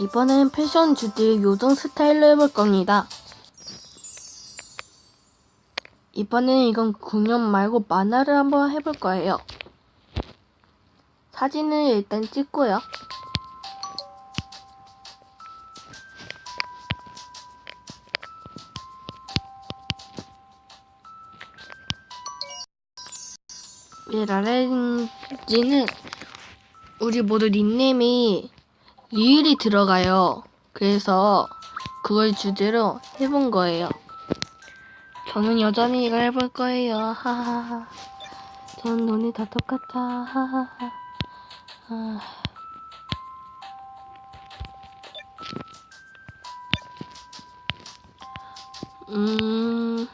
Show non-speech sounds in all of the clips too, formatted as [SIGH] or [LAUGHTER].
이번엔 패션 주제 요정 스타일로 해볼 겁니다. 이번엔 이건 공연 말고 만화를 한번 해볼 거예요. 사진을 일단 찍고요. 왜 라렌지는 우리 모두 닉네임이 리을이 들어가요. 그래서 그걸 주제로 해본 거예요. 저는 여전히 이걸 해볼 거예요. 하하하. 전 눈이 다 똑같아. 하하하. 아. 음,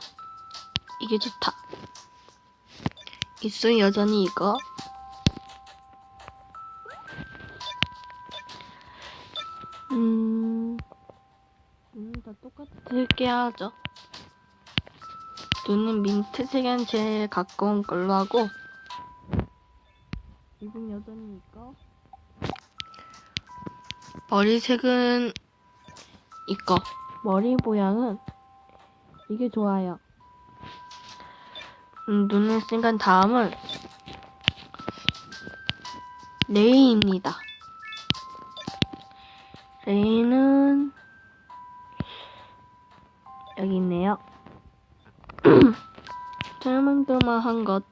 이게 좋다. 있음 여전히 이거. 다 똑같을게 하죠. 눈은 민트색은 제일 가까운 걸로 하고, 입은 여전히 이거. 머리색은 이거. 머리 모양은 이게 좋아요. 음, 눈을 쓴간 다음은 레이입니다. 레이는 여기 있네요. [COUGHS] 짤망짤망한 것.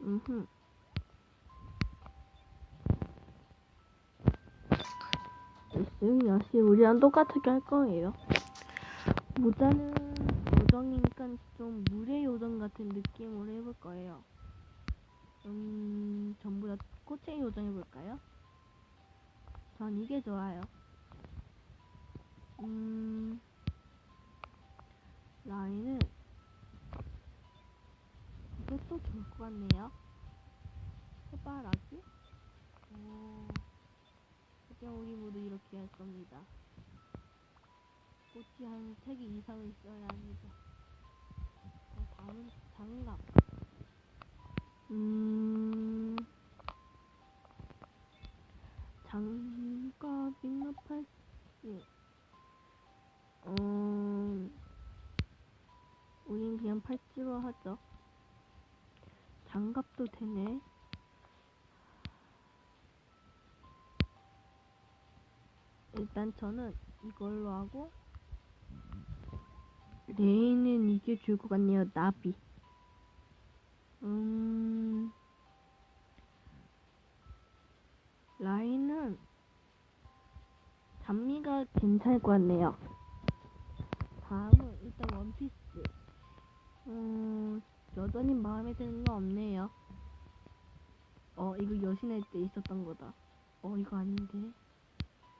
음흠. 역시 우리랑 똑같게 할 거예요. 모자는 요정이니까 좀 물의 요정 같은 느낌으로 해볼 거예요. 음, 전부 다 꽃의 요정 해볼까요? 전 이게 좋아요. 음, 라인은 이것도 좋을 것 같네요. 해바라기? 오, 그냥 우리 모두 이렇게 할 겁니다. 꽃이 한세개 이상은 있어야 합니다. 자, 다음은 장갑. 음, 장 갑이나 팔찌. 음, 우린 그냥 팔찌로 하죠. 장갑도 되네. 일단 저는 이걸로 하고 레이는 이게 좋을 것 같네요. 나비. 음, 라인은 단미가 괜찮을 것 같네요. 다음은 일단 원피스. 음, 여전히 마음에 드는 거 없네요. 어, 이거 여신할 때 있었던 거다. 어, 이거 아닌데.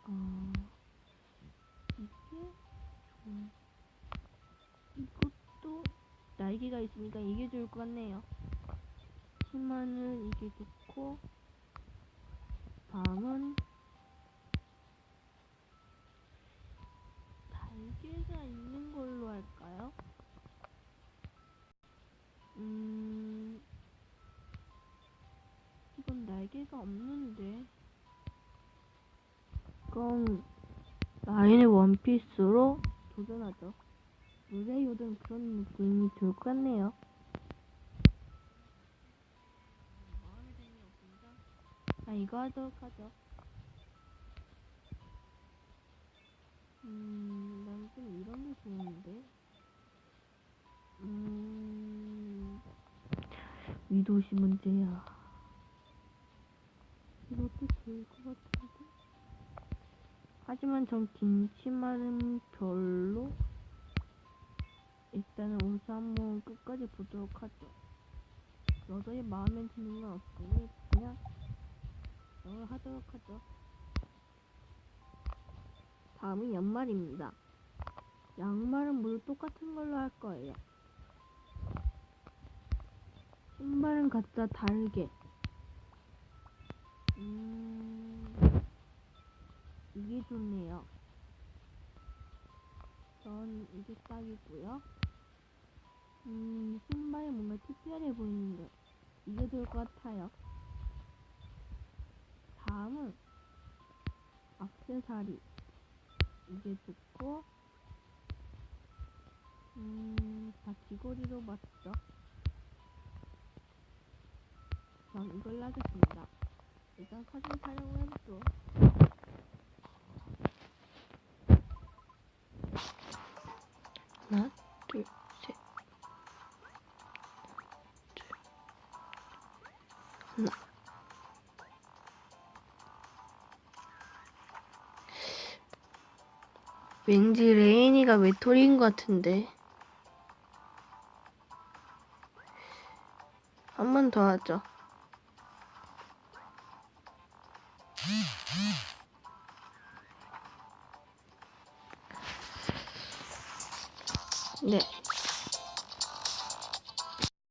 어, 이게, 음, 이것도 날개가 있으니까 이게 좋을 것 같네요. 치마는 이게 좋고, 다음은 날개가 있는 걸로 할까요? 음, 이건 날개가 없는데. 그럼 라인의 원피스로 도전하죠. 물의 요정 그런 느낌이 들 것 같네요. 아 이거 하도록 하죠. 위도시 문제야. 이것도 좋을 것 같은데. 하지만 전 김치말은 별로. 일단은 옷을 한번 끝까지 보도록 하죠. 여자의 마음에 드는 건 없으니 그냥 이걸 하도록 하죠. 다음은 연말입니다. 양말은 모두 똑같은 걸로 할 거예요. 신발은 각자 다르게. 음, 이게 좋네요. 전 이게 딱이고요. 음, 신발이 뭔가 특별해 보이는데 이게 좋을 것 같아요. 다음은 악세사리 이게 좋고 음 다 귀걸이로 맞죠? 전 이걸 하겠습니다. 일단 사진 촬영을 해볼게요. 하나, 둘, 셋. 둘. 하나. 왠지 레인이가 외톨이인 것 같은데. 한 번 더 하죠. で